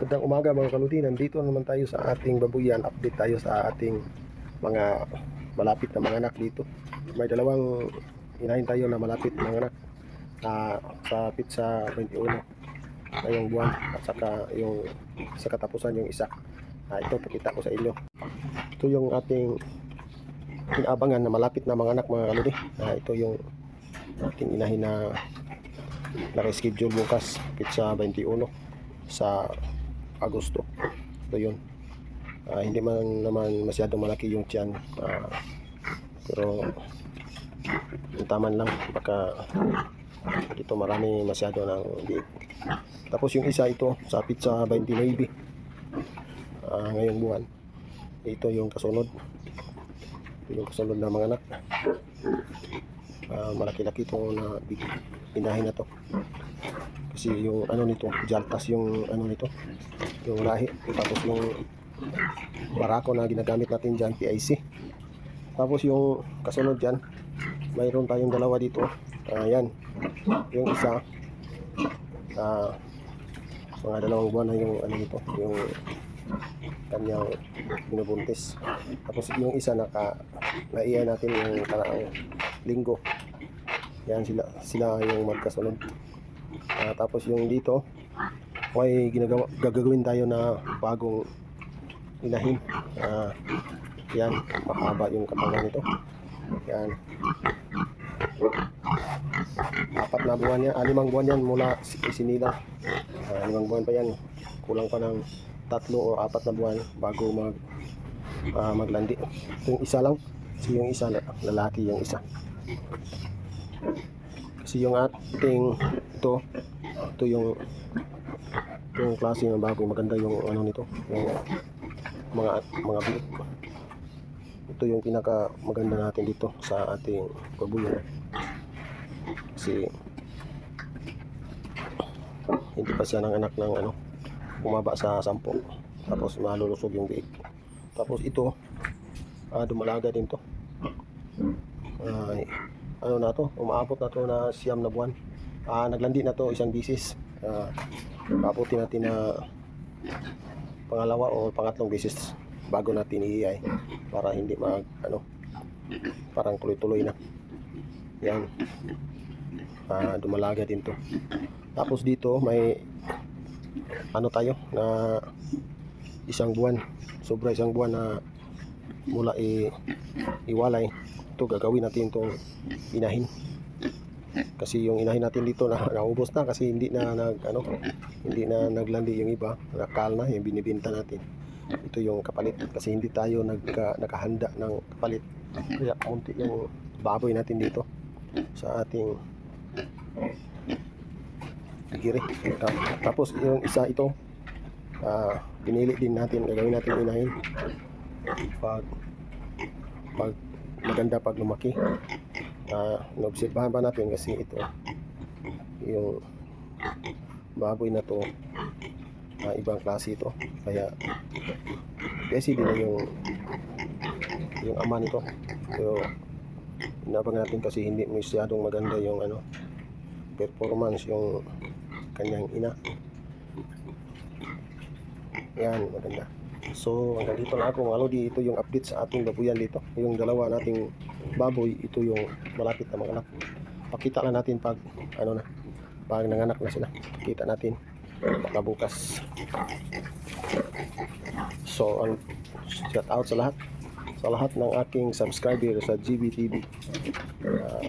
Magandang umaga mga kaludi. Nandito naman tayo sa ating babuyan. Update tayo sa ating mga malapit na mga anak dito. May dalawang inahin tayo na malapit na mga anak. Ah, sa pizza 21 ngayong buwan at saka yung sa katapusan yung isa. Ah, ito pakita ko sa inyo. Ito yung ating inaabangan na malapit na mga anak mga kaludi. Ah, ito yung ating inahin na naka-schedule bukas pizza 21 sa Agosto. Ito yun. Ah, hindi man naman masyadong malaki yung tiyan. Ah, pero taman lang. Baka dito marami masyado ng liit. Tapos yung isa ito sa pizza 29. Ah, ngayong buwan. Ito yung kasunod. Ito yung kasunod na mga anak. Ah, malaki-laki itong na big pinahin na to. Kasi yung ano nito, jaltas yung ano nito, yung lahi. Tapos yung barako na ginagamit natin dyan, PIC. Tapos yung kasunod dyan, mayroon tayong dalawa dito. Ayan. yung isa, ah mga dalawang buwan na yung ano nito, yung kanyang binubuntis. Tapos yung isa naka naiya natin yung karaang linggo. Yan sila sila yung magkasunod. Ah, tapos yung dito, may ginagawa gagawin tayo na bagong inahin. Ah, yan, mahaba yung kapangan nito. Yan. Apat na buwan yan, ah, limang buwan yan mula si- isinilang. Ah, limang buwan pa yan. Kulang pa ng tatlo o apat na buwan bago mag ah, maglandi. Yung isa lang. Kasi yung isa, la- lalaki yung isa. Kasi yung ating ito, ito yung yung klase ng bago. Maganda yung ano nito, yung mga mga bilik. Ito yung pinaka maganda natin dito sa ating babuyan. Kasi hindi pa siya ng anak ng ano, bumaba sa sampo. Tapos malulusog yung biik. Tapos ito, ah, dumalaga din to. Ay, ano na to, umaabot na to na siyam na buwan. Ah, naglandi na to isang bisis. Ah, paputi natin na pangalawa o pangatlong bisis bago natin iiyay para hindi mag ano parang tuloy-tuloy na. Yan. Ah, dumalaga din to. Tapos dito may ano tayo na isang buwan. Sobra isang buwan na mula i iwalay. Ito gagawin natin itong inahin. Kasi yung inahin natin dito na naubos na kasi hindi na nag ano, hindi na naglandi yung iba, nakal na yung binibenta natin. Ito yung kapalit kasi hindi tayo nagka, nakahanda ng kapalit. Kaya munti yung baboy natin dito sa ating giri. Ta- Tapos yung isa ito, ah pinili din natin, gagawin natin inahin. Pag pag maganda pag lumaki. Ah, naobserbahan pa natin kasi ito yung baboy na to ah, ibang klase ito. Kaya kasi din yung yung ama nito. Pero inabang natin kasi hindi masyadong maganda yung ano performance yung kanyang ina. Yan, maganda. So, hanggang dito na ako mga lodi. Ito yung update sa ating babuyan dito. Yung dalawa nating baboy, ito yung malapit na mga anak. Pakita lang natin pag, ano na, pag nanganak na sila. Pakita natin. Baka bukas. So, ang shout out sa lahat. Sa lahat ng aking subscriber sa GBTV. Ah,